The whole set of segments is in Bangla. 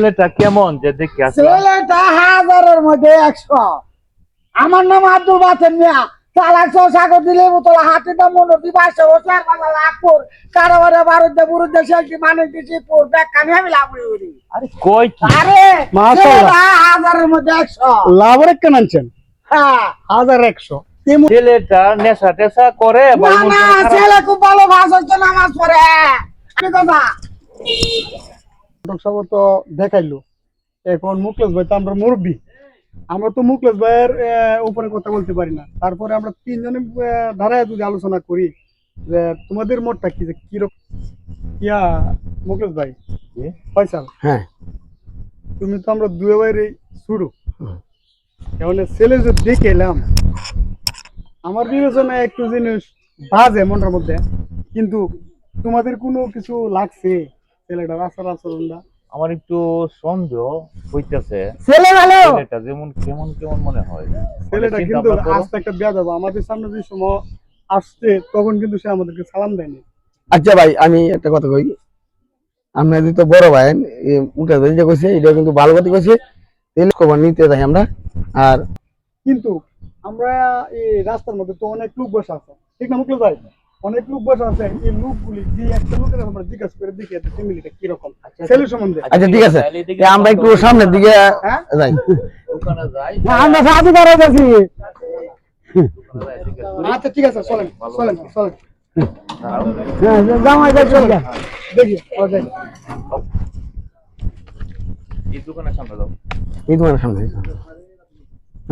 ছেলেটা কেমন? যে দেখে ছেলেটা হাজারের মধ্যে একশো। আমার নাম আব্দুল বাতেন মিয়া। চালাকশো সাগর দিলে বাংলা কারোবারে মানে দিছি পুর ব্যাখ্যানি আমি লাভ করি আরে কই কি? আরে মাশাআল্লাহ। হাজারের মধ্যে কেন আনছেন? হ্যাঁ। হাজার একশো। ছেলেটা নেশা টেশা করে না ছেলে খুব ভালো ভাষ হচ্ছে নামাজ পড়ে। কি কথা দর্শক সব তো দেখাইলো। এখন মুকলেশ ভাই তো আমরা মুরব্বী। আমরা তো মুকলেশ ভাইয়ের উপরে কথা বলতে পারি না। তারপরে আমরা তিনজনে ধারায় যদি আলোচনা করি যে তোমাদের মোটটা কি যে কীরকম ইয়া মুকলেশ ভাই? ফয়সাল? হ্যাঁ। তুমি তো আমরা দুয়ে বাইরে শুরু। এখন ছেলে যে দেখে এলাম আমার বিবেচনায় একটু জিনিস বাজে মনটার মধ্যে। কিন্তু তোমাদের কোনো কিছু লাগছে? ছেলেটার আচার আচরণটা আমার একটু সন্দেহ হইতেছে। ছেলে ভালো! ছেলেটা যেমন কেমন কেমন মনে হয়? ছেলেটা কিন্তু আস্তে একটা বিয়া দেবো আমাদের সামনে যে সময় আসছে তখন কিন্তু সে আমাদেরকে সালাম দেয়নি। আচ্ছা ভাই আমি একটা কথা কই। আপনাদের তো বড় ভাই উঠে যে কইছে এটা কিন্তু ভালো কথা কইছে। তেল খবর নিতে যাই আমরা। আর কিন্তু আমরা এই রাস্তার মধ্যে তো অনেক লোক বসে আছে। ঠিক না মুখলে ভাই? অনেক লোক বসে আছে এই লোকগুলি যে একটা লোকের আমরা জিজ্ঞাসা করে দেখি একটা ফ্যামিলিটা কীরকম? ছেলে সম্বন্ধে। আচ্ছা ঠিক আছে। আমরা একটু সামনের দিকে হ্যাঁ? যাই। দোকানে যাই। আমরা সাথে করে গেছি আচ্ছা ঠিক আছে চলেন চলেন চলেন। জামাই দেখো দেখি যাই। এই দোকানের সামনে যাও। এই তোমার সামনে।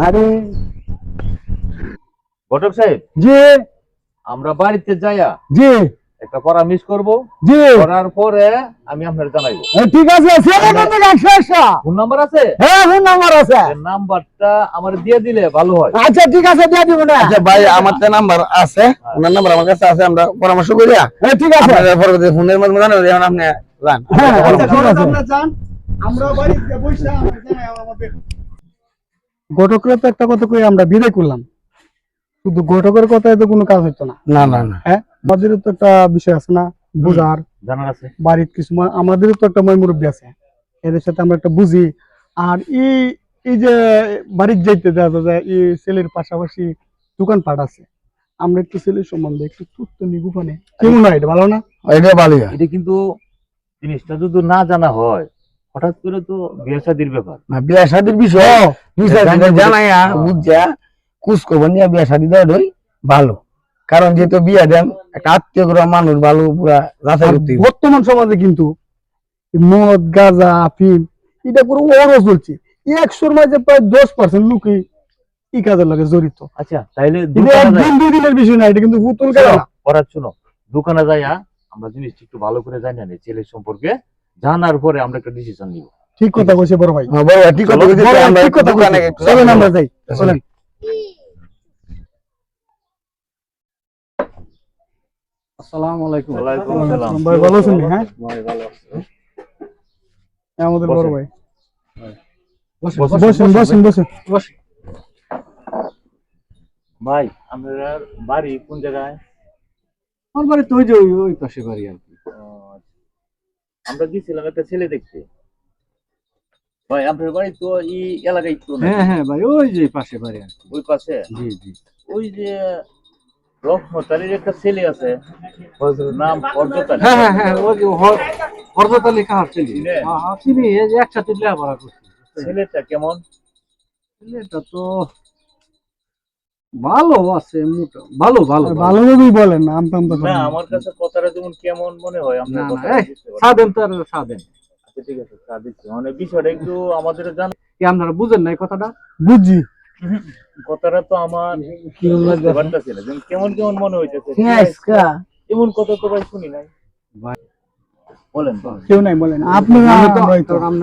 আরে। ঘটক সাহেব? জি। আমরা বাড়িতে যাইয়া জি। একটা পরামর্শ করব। জি। করার পরে আমি আপনার জানাইবো। ঠিক আছে একশো ফোন নাম্বার আছে? হ্যাঁ ফোন নাম্বার আছে। নাম্বারটা আমার দিয়ে দিলে ভালো হয়। আচ্ছা ঠিক আছে দিয়ে দিব না। আচ্ছা ভাই আমার তো নাম্বার আছে ওনার নাম্বার আমার কাছে আছে আমরা পরামর্শ করিয়া এ, ঠিক আছে। আপনারা পরবর্তী ফোনের মাধ্যমে এখন আপনি যান। হ্যাঁ আচ্ছা, ঠিক আছে আপনারা যান আমরা বাড়িতে বসে আমরা জানাই আমাদের। ঘটকের তো একটা কথা কই আমরা বিদায় করলাম। শুধু ঘটকের কথায় তো কোনো কাজ হতো না। না না না। হ্যাঁ? আমাদেরও তো একটা বিষয় আছে না বুঝার। জানার আছে। বাড়ির কিছু আমাদেরও তো একটা মই মুরব্বী আছে। এদের সাথে আমরা একটা বুঝি। আর এই এই যে বাড়ির যাইতে দেখা যায় এই ছেলের পাশাপাশি দোকানপাট আছে। আমরা একটু ছেলের সম্বন্ধে একটু তথ্য নিব মানে কেমন হয়? এটা ভালো না? এটা ভালোই হয়। এটা কিন্তু জিনিসটা যদি না জানা হয় হঠাৎ করে তো বিয়ে শাদির ব্যাপার। না, বিয়া শাদির বিষয় বিষয় জানি- জানাইয়া। বুঝছা কুস করবেন নিয়ে বিয়া শাদি দেওয়াটাই ভালো। কারণ যেহেতু বিয়া দেন একটা আত্মীয় করা মানুষ ভালো পুরা যাচাই করতে বর্তমান সমাজে কিন্তু মদ গাঁজা আফিম এটা পুরো ওরও চলছে। একশোর মাঝে প্রায় দশ পার্সেন্ট লোকই এই কাজের লাগে জড়িত। আচ্ছা তাইলে একদিন দুই দিনের বিষয় না এটা কিন্তু পুতুল খেলা। না। পড়ার শুনো দোকানে যাইয়া আমরা জিনিসটা একটু ভালো করে জানি না ছেলের সম্পর্কে। জানার পরে আমরা একটা ডিসিশন নিব। ঠিক কথা কইছে বড় ভাই। হ্যাঁ, বড় ঠিক কথা কইছে, আমরা ঠিক কথা দোকানে চলেন আমরা যাই চলেন। আসসালামু আলাইকুম। ওয়ালাইকুম আসসালাম। ভাই ভালো আছেন হ্যাঁ? এই আমাদের বড় ভাই। বসেন, বসেন বসেন বসেন। ভাই আমরা বাড়ি কোন জায়গায়? আমার বাড়ি তো ওই যে ওই ওই পাশে বাড়ি আর কি। আচ্ছা। আমরা গেছিলাম একটা ছেলে দেখতে। ভাই আপনার বাড়ি তো এই এলাকায় তো হ্যাঁ হ্যাঁ ভাই ওই যে পাশে বাড়ি আর কি। ওই পাশে? জি জি। ওই যে রহমতালির একটা ছেলে আছে নাম হ্যাঁ হ্যাঁ হ্যাঁ ওই হরদতালি কাহার চিনি। চিনে? চিনি এই যে একসাথে লেখাপড়া করছি। ছেলেটা কেমন? ছেলেটা তো ভালো আছে মোটা ভালো ভালো ভালো। ভালো বলেন না আমার কাছে কথাটা যেমন কেমন মনে হয় কথা সাদেন তো আর সাদেন আচ্ছা ঠিক আছে মানে বিষয়টা একটু আমাদের জান কি আপনারা বুঝেন না কথাটা? বুঝছি কথাটা তো আমার কেমন কেমন মনে হইতেছে এমন কথা তো ভাই শুনি নাই। ভাই। বলেন। কেউ নাই বলেন। আপনি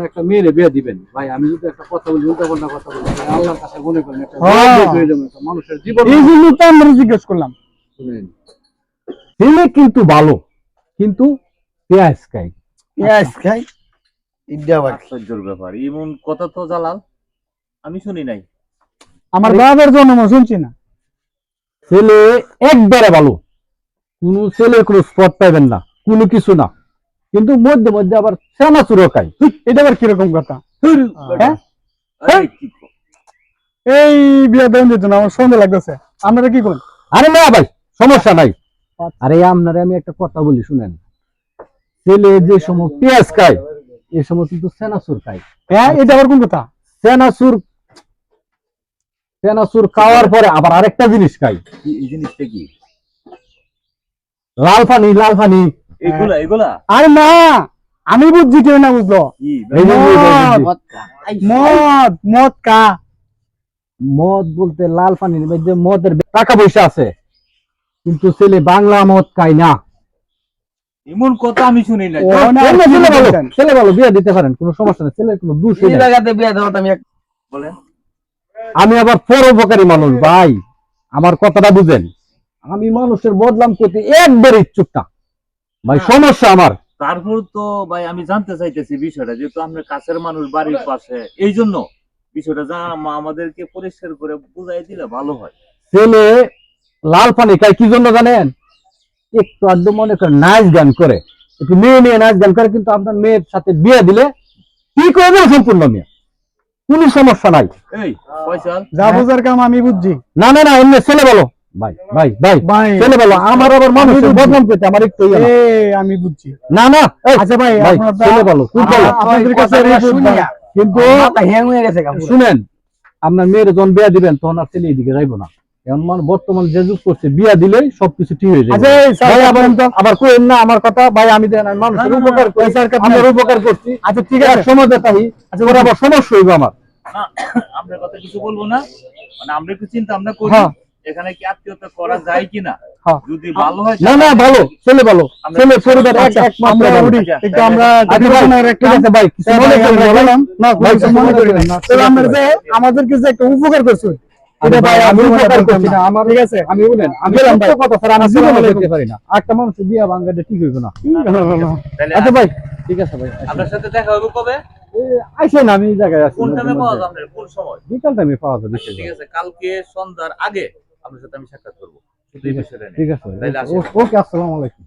একটা মেয়েরে বিয়ে দিবেন। ভাই আমি যদি একটা কথা বলি উল্টা পাল্টা কথা বলি আল্লাহর কাছে মনে করেন একটা হ্যাঁ। বিয়ে হয়ে যাবে একটা মানুষের জীবন এই জন্য তো আমরা জিজ্ঞেস করলাম। ছেলে কিন্তু ভালো কিন্তু পেঁয়াজ খাই পেঁয়াজ খাই আবার ব্যাপার। এমন কথা তো জালাল আমি শুনি নাই। আমার বাবার জন্ম শুনছি না। ছেলে একবারে ভালো। কোনো ছেলে কোনো স্পট পাইবেন না কোনো কিছু না। কিন্তু মধ্যে মধ্যে আবার সেনাচুরও খাই এটা আবার কীরকম কথা? হ্যাঁ? এই কি বিয়া দেন যেত না আমার সন্দেহ লাগতেছে। আপনারা কি করেন? আরে না ভাই সমস্যা নাই। আরে আপনারে আমি একটা কথা বলি শুনেন। ছেলে যে সময় পেঁয়াজ খায় এই সময় কিন্তু সেনাচুর খায়। হ্যাঁ এটা আবার কোন কথা? সেনাচুর সেনাচুর খাওয়ার পরে আবার আরেকটা জিনিস খাই। এই জিনিসটা কি? লাল পানি লাল পানি এগুলা? এগুলা আরে না আমি বুঝছি কেউ না বুঝলো। মদ। মদ কা মদ বলতে লাল পানির মধ্যে মদের টাকা পয়সা আছে কিন্তু ছেলে বাংলা মদ খায় না। এমন কথা আমি শুনি না ছেলে ভালো ছেলে ভালো বিয়ে দিতে পারেন কোনো সমস্যা নেই ছেলের কোনো দোষ জায়গাতে বিয়া দেওয়াটা আমি এক- বলেন। আমি আবার পরোপকারী মানুষ ভাই। আমার কথাটা বুঝেন। আমি মানুষের বদলাম করতে একবার ইচ্ছুক না। ভাই সমস্যা আমার। তারপর তো ভাই আমি জানতে চাইতেছি বিষয়টা যেহেতু আমরা কাছের মানুষ বাড়ির পাশে। এই জন্য বিষয়টা যা আমাদেরকে পরিষ্কার করে বুঝাই দিলে ভালো হয়। ছেলে লাল পানি খায় কি জন্য জানেন? একটু আদ্য মনে করে নাচ গান করে। একটু মেয়ে মেয়ে নাচ গান করে কিন্তু আপনার মেয়ের সাথে বিয়ে দিলে কি করবে সম্পূর্ণ মেয়ে? কোনো সমস্যা নাই। এই যা বুঝার কাম আমি বুঝছি। না না না এমনি ছেলে বলো। ভাই ভাই ভাই ভাই ছেলে বলো। আমার আবার। বদনাম করতে আমার একটু ইয়ে না। এ আমি বুঝছি। না না আচ্ছা ভাই ভাই আপনার ছেলে বলো আপনাদের কাছে কথাটা রিপোর্ট শুনিয়া। কিন্তু হ্যাং হয়ে। শুনেন আপনার মেয়ের যখন বিয়া দিবেন তখন আর ছেলে এদিকে যাইবো না। মানে বর্তমান যে যুগ করছে বিয়া দিলেই সবকিছু ঠিক হয়ে যাবে আচ্ছা আবার না আমার কথা ভাই আমি মানুষের উপকার আমার উপকার করছি আচ্ছা ঠিক আছে আচ্ছা ওর আবার সমস্যা হইব আমার আমরা কথা কিছু বলব না মানে আমরা একটু চিন্তা ভাবনা করি হ্যাঁ। এখানে কি আত্মীয়তা করা যায় কিনা হ্যাঁ। যদি ভালো না না ভালো ছেলে ভালো ছেলে পরিবার একমাত্র আমরা ভালো। উঠি। একটু আমরা আচ্ছা একটা আছে ভাই কিছু মনে করেন না, ভাই। মনে করেন না। আমরা যে আমাদেরকে একটা উপকার করছ আচ্ছা আপনার সাথে দেখা হবে কবে? আইসেন আমি জায়গায় আছি কোন টাইমে পাওয়া যাবে কোন সময়? বিকাল টাইমে পাওয়া যাবে ঠিক আছে কালকে সন্ধ্যার আগে আপনার সাথে আমি সাক্ষাৎ করব। শুধু এই ঠিক আছে ওকে আসসালামু আলাইকুম।